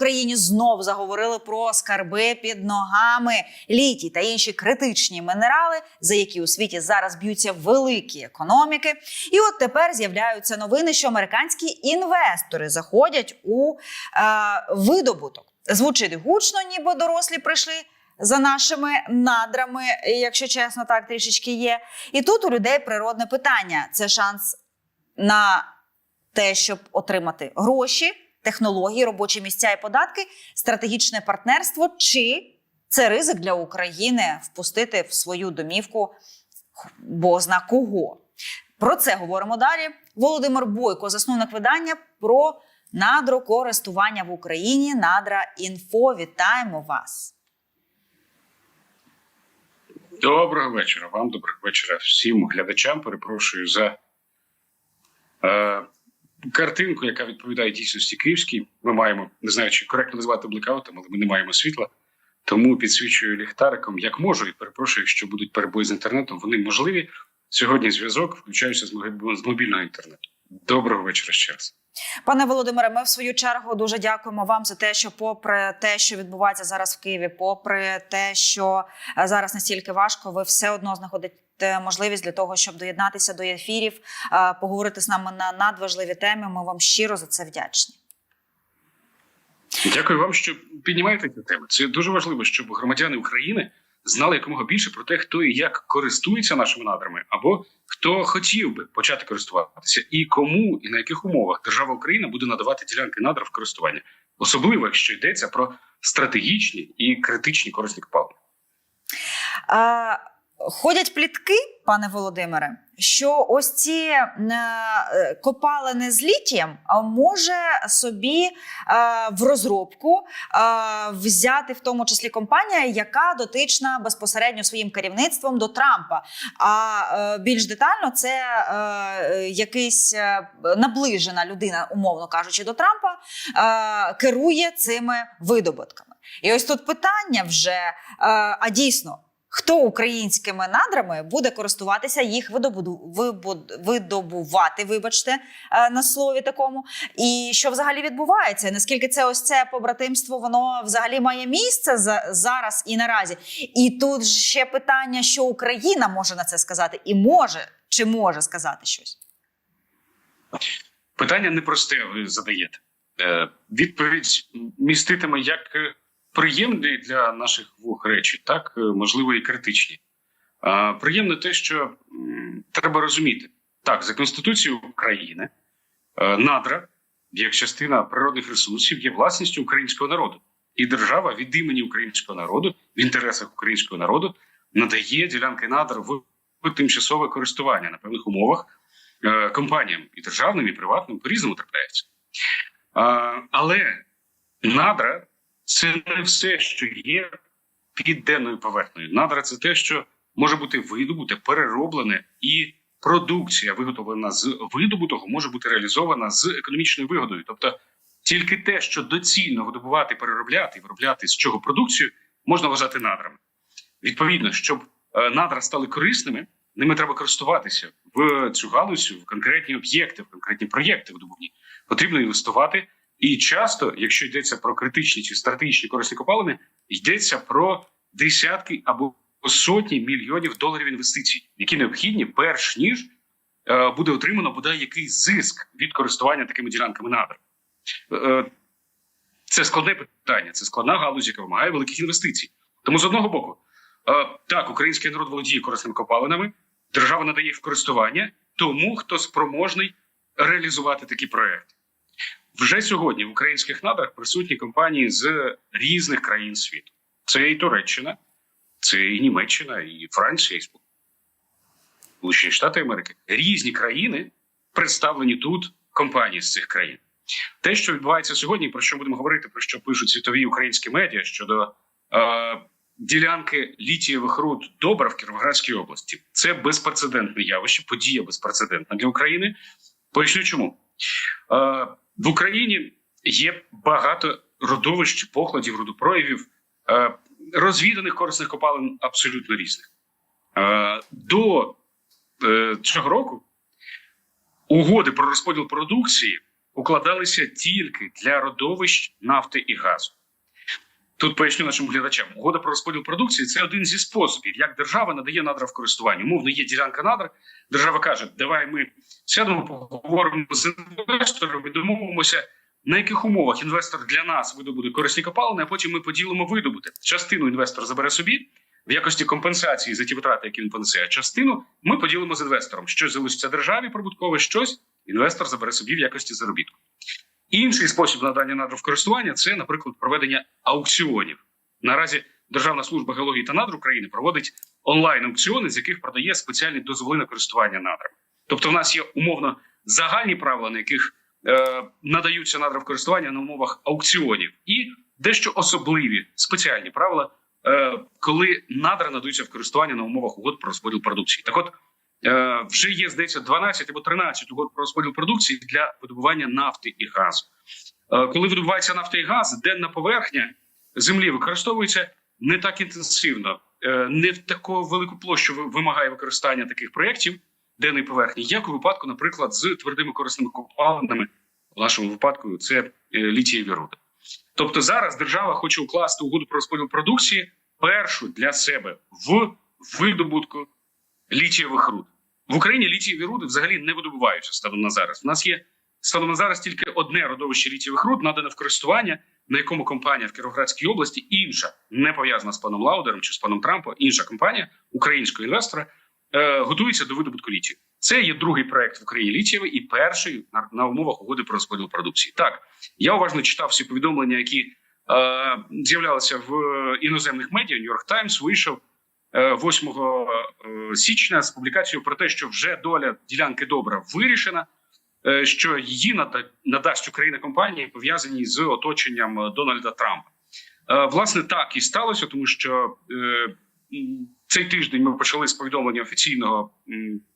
Україні знов заговорили про скарби під ногами, літій та інші критичні мінерали, за які у світі зараз б'ються великі економіки. І от тепер з'являються новини, що американські інвестори заходять у е, видобуток. Звучить гучно, ніби дорослі прийшли. За нашими надрами, якщо чесно, так трішечки є. І тут у людей природне питання: це шанс на те, щоб отримати гроші, технології, робочі місця і податки, стратегічне партнерство, чи це ризик для України впустити в свою домівку бозна кого. Про це говоримо далі. Володимир Бойко, засновник видання про надрокористування в Україні. Надра інфо. Вітаємо вас. Доброго вечора вам, доброго вечора всім глядачам. Перепрошую за е, картинку, яка відповідає дійсності київській. Ми маємо, не знаю, чи коректно називати блекаутом, але ми не маємо світла. Тому підсвічую ліхтариком як можу, і перепрошую, якщо будуть перебої з інтернетом. Вони можливі. Сьогодні зв'язок включаюся з мобільного інтернету. Доброго вечора ще раз. Пане Володимире, ми в свою чергу дуже дякуємо вам за те, що, попри те, що відбувається зараз в Києві, попри те, що е, зараз настільки важко, ви все одно знаходите можливість для того, щоб доєднатися до ефірів, е, поговорити з нами на надважливі теми. Ми вам щиро за це вдячні. Дякую вам, що піднімаєте цю тему. Це дуже важливо, щоб громадяни України знали якомога більше про те, хто і як користується нашими надрами, або хто хотів би почати користуватися, і кому і на яких умовах держава Україна буде надавати ділянки надр в користування, особливо якщо йдеться про стратегічні і критичні корисні копалини. Ходять плітки, пане Володимире, що ось ці е, копалини з літієм може собі е, в розробку е, взяти в тому числі компанія, яка дотична безпосередньо своїм керівництвом до Трампа. А більш детально це якийсь наближена людина, умовно кажучи, до Трампа, керує цими видобутками. І ось тут питання вже: а дійсно. Хто українськими надрами буде користуватися їх видобуду, видобувати, вибачте, е, на слові такому, і що взагалі відбувається? Наскільки це ось це побратимство, воно взагалі має місце за, зараз і наразі? І тут ще питання, що Україна може на це сказати, і може чи може сказати щось? Питання непросте ви задаєте. Е, відповідь міститиме як приємні для наших вух речі, так е, можливо і критичні. Е, приємно те, що треба розуміти так, за Конституцією України е, надра, як частина природних ресурсів, є власністю українського народу, і держава від імені українського народу в інтересах українського народу надає ділянки надр в тимчасове користування на певних умовах е, компаніям і державним, і приватним по різному трапляється. Але надра це не все, що є під денною поверхнею. Надра це те, що може бути видобуте, перероблене, і продукція, виготовлена з видобутого, може бути реалізована з економічною вигодою. Тобто тільки те, що доцільно видобувати, переробляти виробляти з чого продукцію, можна вважати надрами. Відповідно, щоб е, надра стали корисними, ними треба користуватися в цю галузь, в конкретні об'єкти, в конкретні проєкти видобувні. Потрібно інвестувати. І часто, якщо йдеться про критичні чи стратегічні корисні копалини, йдеться про десятки або сотні мільйонів доларів інвестицій, які необхідні, перш ніж е, буде отримано бодай якийсь зиск від користування такими ділянками надр. Е, це складне питання, це складна галузь, яка вимагає великих інвестицій. Тому з одного боку, е, так, український народ володіє корисними копалинами, держава надає в користування тому, хто спроможний реалізувати такі проекти. Вже сьогодні в українських надрах присутні компанії з різних країн світу. Це і Туреччина, це і Німеччина, і Франція, і Сполучені Штати Америки. Різні країни представлені тут компанії з цих країн. Те, що відбувається сьогодні, про що будемо говорити, про що пишуть світові українські медіа щодо е, ділянки літієвих руд добра в Кіровоградській області, це безпрецедентне явище, подія безпрецедентна для України. Поясню, чому е, в Україні є багато родовищ, покладів, родопроявів, е, розвіданих корисних копалин абсолютно різних. Е, до е, цього року угоди про розподіл продукції укладалися тільки для родовищ нафти і газу. Тут поясню нашим глядачам. Угода про розподіл продукції це один зі способів, як держава надає надра в користування. Умовно, є ділянка надр. Держава каже: давай ми сядемо, поговоримо з інвестором і домовимося, на яких умовах інвестор для нас видобуде корисні копалини, а потім ми поділимо видобути. Частину інвестор забере собі в якості компенсації за ті витрати, які він понесе. А частину ми поділимо з інвестором. Щось залишиться державі прибуткове, щось інвестор забере собі в якості заробітку. Інший спосіб надання надр в користування це, наприклад, проведення аукціонів. Наразі Державна служба геології та надр України проводить онлайн аукціони, з яких продає спеціальні дозволи на користування надрами. Тобто, в нас є умовно загальні правила, на яких е, надаються надра в користування на умовах аукціонів, і дещо особливі спеціальні правила, е, коли надра надаються в користування на умовах угод про розподіл продукції. Так, от вже є здається 12 або 13 угод про розподіл продукції для видобування нафти і газу. Е, коли видобувається нафта і газ, денна поверхня землі використовується не так інтенсивно, е, не в таку велику площу вимагає використання таких проєктів денної поверхні, як у випадку, наприклад, з твердими корисними копалинами, в нашому випадку це е, літієві руди. Тобто зараз держава хоче укласти угоду про розподіл продукції першу для себе в видобутку літієвих руд. В Україні літієві руди взагалі не видобуваються станом на зараз. У нас є станом на зараз тільки одне родовище літієвих руд, надане в користування, на якому компанія в Кіровоградській області, інша не пов'язана з паном Лаудером чи з паном Трампом, інша компанія українського інвестора е, готується до видобутку літію. Це є другий проект в Україні літієвий і перший на, на умовах угоди про розподіл продукції. Так я уважно читав всі повідомлення, які е, з'являлися в іноземних медіа. Нью-Йорк Таймс вийшов е, 8 е, січня з публікацією про те, що вже доля ділянки добра вирішена. е, Що її нада- надасть Україна компанії пов'язані з оточенням е, Дональда Трампа, Е, власне так і сталося, тому що е, цей тиждень ми почали з повідомлення офіційного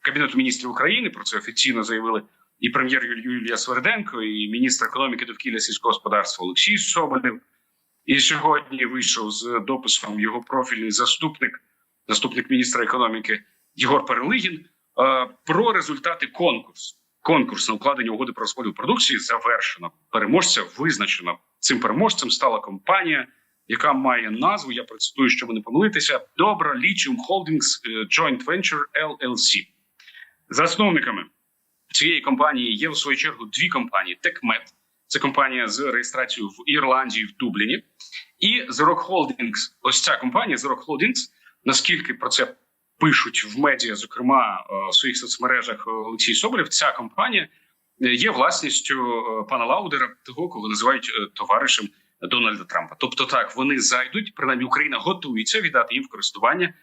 кабінету міністрів України. Про це офіційно заявили і прем'єр Юлія Сверденко, і міністр економіки довкілля сільського господарства Олексій Соболєв. І сьогодні вийшов з дописом його профільний заступник, заступник міністра економіки Єгор Перелигін е, про результати конкурсу. Конкурс на укладення угоди про розподіл продукції завершено. Переможця визначено. Цим переможцем стала компанія, яка має назву. Я процитую, щоб не помилитися: Добра Lithium Holdings Joint Venture LLC. Засновниками цієї компанії є в свою чергу дві компанії: TechMed, це компанія з реєстрацією в Ірландії, в Дубліні, і Rock Holdings. Ось ця компанія Rock Holdings, наскільки про це пишуть в медіа, зокрема е, в своїх соцмережах е, Олексій Соболєв, ця компанія е, є власністю пана Лаудера, того, кого називають товаришем Дональда Трампа. Тобто, так вони зайдуть, принаймні Україна готується віддати їм в користування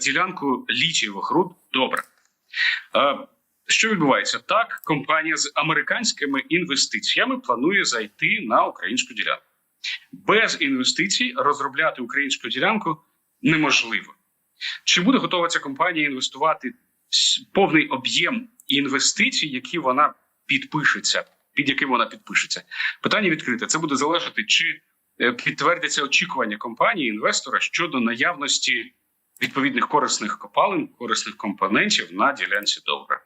ділянку літієвих руд. Добре. Що відбувається? Так, компанія з американськими інвестиціями планує зайти на українську ділянку. Без інвестицій розробляти українську ділянку неможливо. Чи буде готова ця компанія інвестувати повний об'єм інвестицій, які вона підпишеться, під яким вона підпишеться? Питання відкрите. Це буде залежати, чи е, підтвердяться очікування компанії інвестора щодо наявності відповідних корисних копалин, корисних компонентів на ділянці добре.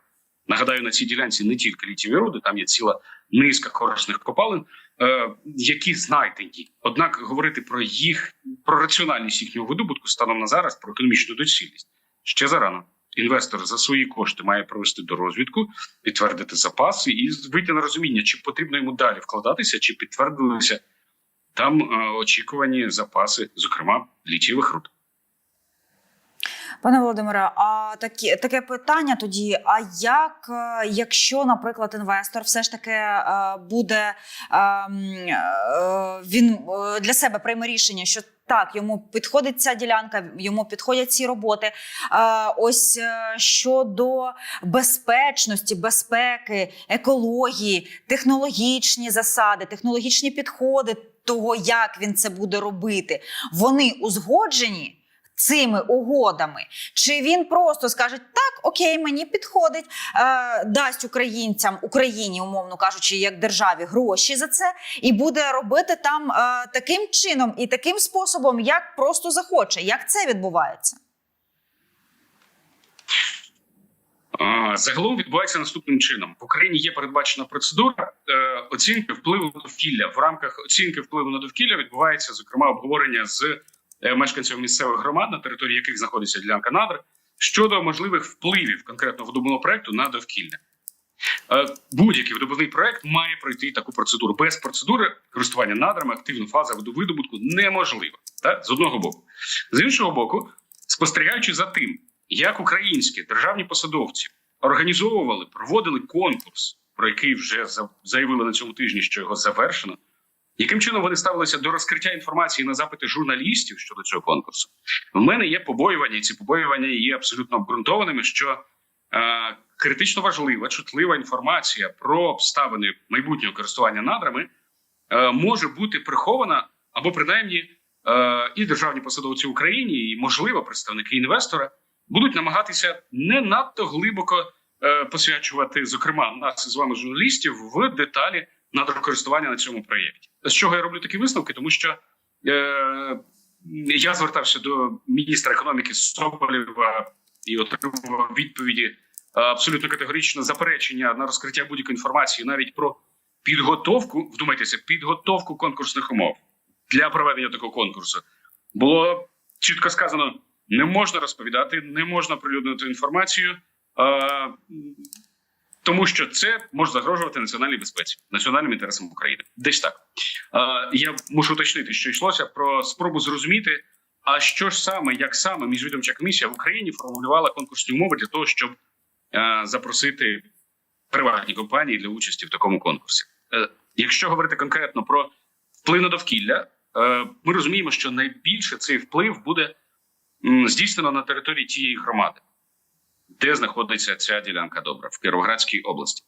Нагадаю, на цій ділянці не тільки літіві руди, там є ціла низка корисних копалин, е, які знайдені. Однак говорити про їх про раціональність їхнього видобутку станом на зараз, про економічну доцільність ще зарано. Інвестор за свої кошти має провести до розвідку, підтвердити запаси і вийти на розуміння, чи потрібно йому далі вкладатися, чи підтвердилися там е, очікувані запаси, зокрема літієвих руд. Пане Володимире, а такі таке питання тоді: а як, е, якщо, наприклад, інвестор все ж таки е, буде е, м, е, він для себе прийме рішення, що так, йому підходить ця ділянка, йому підходять ці роботи. Ось щодо безпечності, безпеки, екології, технологічні засади, технологічні підходи того, як він це буде робити, вони узгоджені цими угодами, чи він просто скаже так, окей, мені підходить, е, дасть українцям Україні, умовно кажучи, як державі гроші за це, і буде робити там е, таким чином і таким способом, як просто захоче. Як це відбувається? Загалом відбувається наступним чином: в Україні є передбачена процедура е, оцінки впливу на довкілля. В рамках оцінки впливу на довкілля відбувається зокрема обговорення з е, мешканцями місцевих громад, на території яких знаходиться ділянка надр, щодо можливих впливів конкретно водобудовного проекту на довкілля. Е, Будь-який видобувний проект має пройти таку процедуру. Без процедури користування надрами активна фаза водовидобутку неможлива. Так? З одного боку, з іншого боку, спостерігаючи за тим, як українські державні посадовці організовували, проводили конкурс, про який вже заявили на цьому тижні, що його завершено. Яким чином вони ставилися до розкриття інформації на запити журналістів щодо цього конкурсу? В мене є побоювання, і ці побоювання є абсолютно обґрунтованими. Що е, критично важлива, чутлива інформація про обставини майбутнього користування надрами е, може бути прихована або принаймні е, і державні посадовці в Україні, і можливо представники інвестора будуть намагатися не надто глибоко е, посвячувати, зокрема, нас з вами журналістів в деталі надрокористування на цьому проєкті. З чого я роблю такі висновки? Тому що е, я звертався до міністра економіки Соболєва і отримував відповіді е, абсолютно категоричне заперечення на розкриття будь-якої інформації навіть про підготовку. Вдумайтеся, підготовку конкурсних умов для проведення такого конкурсу було чітко сказано: не можна розповідати, не можна прилюднити інформацію, е, тому що це може загрожувати національній безпеці, національним інтересам України. Десь так. Е, я мушу уточнити, що йшлося про спробу зрозуміти. А що ж саме, як саме міжвідомча комісія в Україні формулювала конкурсні умови для того, щоб е, запросити приватні компанії для участі в такому конкурсі? Е, якщо говорити конкретно про вплив на довкілля, е, ми розуміємо, що найбільше цей вплив буде здійснено на території тієї громади, де знаходиться ця ділянка добра в Кіровоградській області.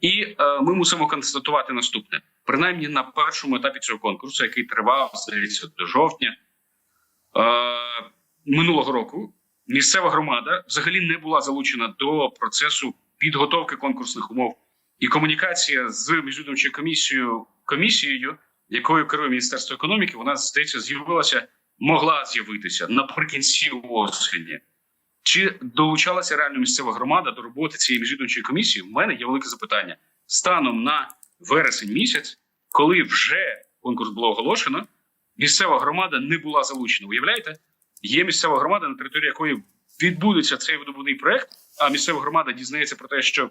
І е, ми мусимо констатувати наступне: принаймні на першому етапі цього конкурсу, який тривав здається до жовтня е, минулого року, місцева громада взагалі не була залучена до процесу підготовки конкурсних умов і комунікація з міжвідомчою комісією комісією, якою керує міністерство економіки, вона здається з'явилася, могла з'явитися наприкінці осені. Чи долучалася реально місцева громада до роботи цієї міжвідомчої комісії? У мене є велике запитання станом на вересень місяць, коли вже конкурс було оголошено, місцева громада не була залучена. Уявляєте, є місцева громада, на території якої відбудеться цей видобувний проект, а місцева громада дізнається про те, що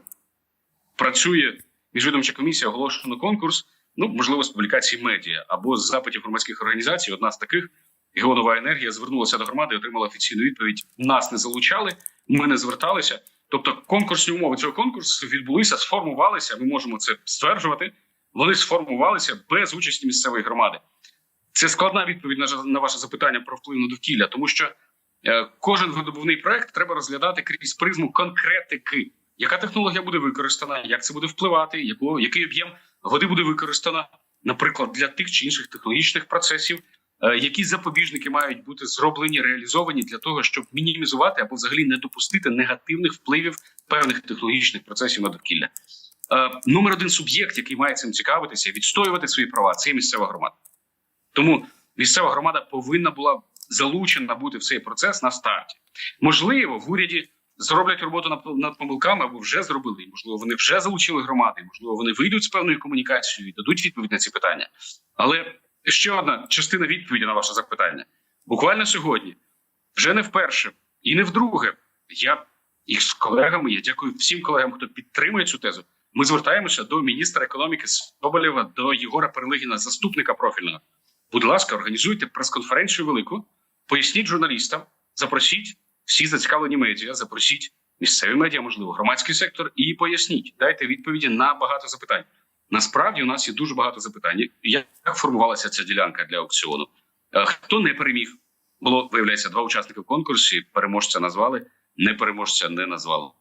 працює міжвідомча комісія, оголошено конкурс. Ну можливо, з публікації медіа або з запитів громадських організацій. Одна з таких Геонова енергія звернулася до громади, і отримала офіційну відповідь: нас не залучали, ми не зверталися. Тобто, конкурсні умови цього конкурсу відбулися, сформувалися. Ми можемо це стверджувати. Вони сформувалися без участі місцевої громади. Це складна відповідь на, ваше запитання про вплив на довкілля, тому що е, кожен видобувний проект треба розглядати крізь призму конкретики. Яка технологія буде використана, як це буде впливати, яку, який об'єм води буде використано, наприклад, для тих чи інших технологічних процесів, які запобіжники мають бути зроблені, реалізовані для того, щоб мінімізувати або взагалі не допустити негативних впливів певних технологічних процесів на довкілля. Е, номер один суб'єкт, який має цим цікавитися, відстоювати свої права, це місцева громада. Тому місцева громада повинна була залучена бути в цей процес на старті. Можливо, в уряді зроблять роботу над помилками або вже зробили. Можливо, вони вже залучили громади. Можливо, вони вийдуть з певною комунікацією і дадуть відповідь на ці питання. Але ще одна частина відповіді на ваше запитання. Буквально сьогодні, вже не вперше і не вдруге. Я і з колегами. Я дякую всім колегам, хто підтримує цю тезу. Ми звертаємося до міністра економіки Соболєва, до Єгора Перелигіна, заступника профільного. Будь ласка, організуйте прес-конференцію велику, поясніть журналістам, запросіть всі зацікавлені медіа, запросіть місцеві медіа, можливо, громадський сектор, і поясніть, дайте відповіді на багато запитань. Насправді у нас є дуже багато запитань. Як формувалася ця ділянка для аукціону? Е, Хто не переміг? Було виявляється два учасники в конкурсі. Переможця назвали, не переможця не назвали.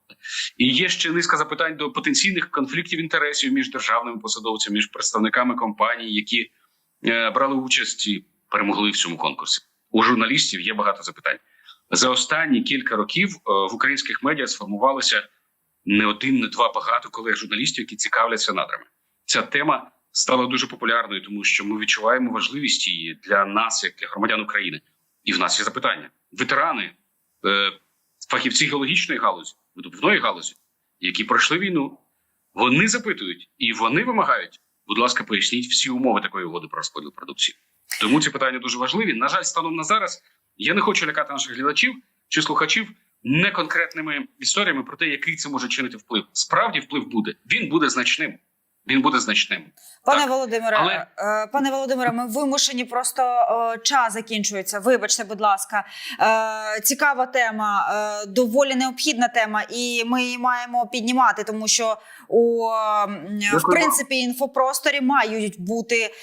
І є ще низка запитань до потенційних конфліктів інтересів між державними посадовцями, між представниками компаній, які е, брали участь і перемогли в цьому конкурсі. У журналістів є багато запитань. За останні кілька років е, в українських медіа сформувалося не один, не два багато колег журналістів, які цікавляться надрами. Ця тема стала дуже популярною, тому що ми відчуваємо важливість її для нас, як для громадян України. І в нас є запитання: ветерани, е, фахівці геологічної галузі, видобувної галузі, які пройшли війну, вони запитують і вони вимагають. Будь ласка, поясніть всі умови такої угоди про розподіл продукції. Тому ці питання дуже важливі. На жаль, станом на зараз я не хочу лякати наших глядачів чи слухачів не конкретними історіями про те, який це може чинити вплив. Справді вплив буде. Він буде значним. Він буде значним. Пане Так. Володимире, Але- е, пане Володимире, ми вимушені просто е, час закінчується. Вибачте, будь ласка, Е, цікава тема, доволі необхідна тема, і ми її маємо піднімати, тому що у в принципі інфопросторі мають бути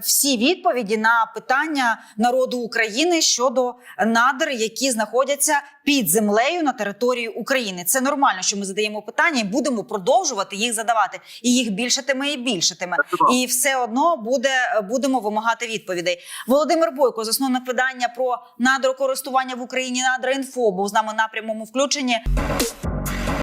всі відповіді на питання народу України щодо надр, які знаходяться під землею на території України. Це нормально, що ми задаємо питання і будемо продовжувати їх задавати. І їх більшатиме і більшатиме. І все одно буде будемо вимагати відповідей. Володимир Бойко, засновник видання про надрокористування в Україні «Надра.Інфо», був з нами на прямому включенні.